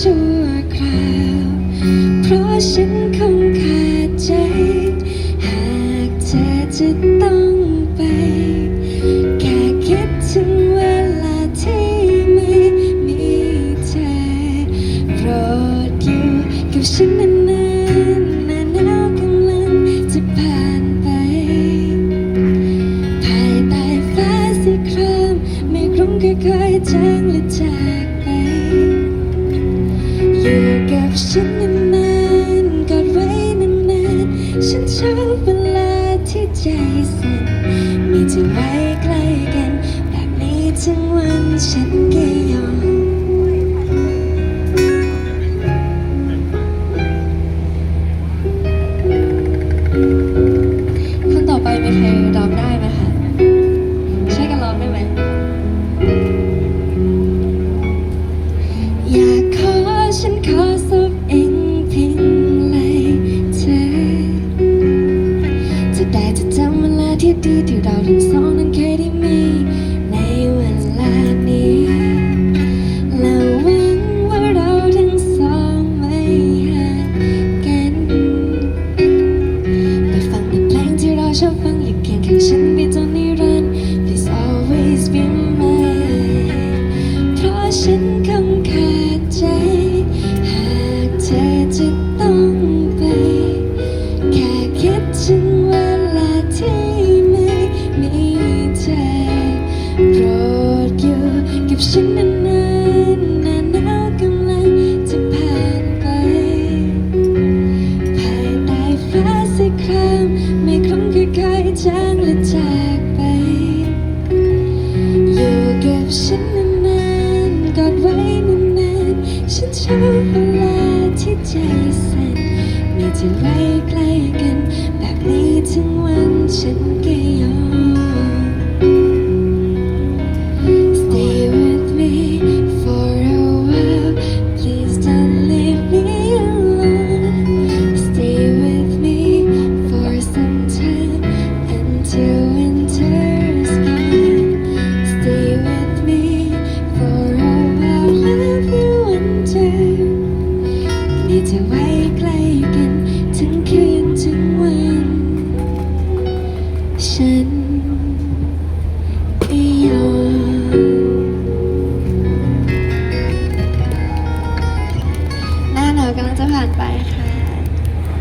ชั่วคราว เพราะฉันคงขาดใจ หากเธอจะต้องไป แค่คิดถึงเวลาที่ไม่มีเธอรดอยู่กับฉันนานๆหนาวกำลังจะผ่านไป ภายใต้ฟ้าสีครามไม่รุ่ค่อยจางและจาง ไปอยู่กับฉันนานๆกอดไว้นานๆฉันชอบเวลาที่ใจสั่นมีเธอไว้ใกล้กัน แบบนี้ทั้งวันฉันก็ยอมคนต่อไปมีใครร้องได้ แต่จะจำเวลาที่ดีที่เราทั้งสองนั้นเคยได้มี ในเวลานี้ และหวังว่าเราทั้งสองไม่ห่างกัน ไปฟังแต่เพลงที่เราชอบฟัง อยๆจางและจากไป อยู่กับฉันนานๆกอดไว้นานๆฉันชอบเวลาที่ใจสั่นมีเธอไว้ใกล้กัน แบบนี้ทั้งวันฉันเก็ หน้าหนาวกำลังจะผ่านไปค่ะ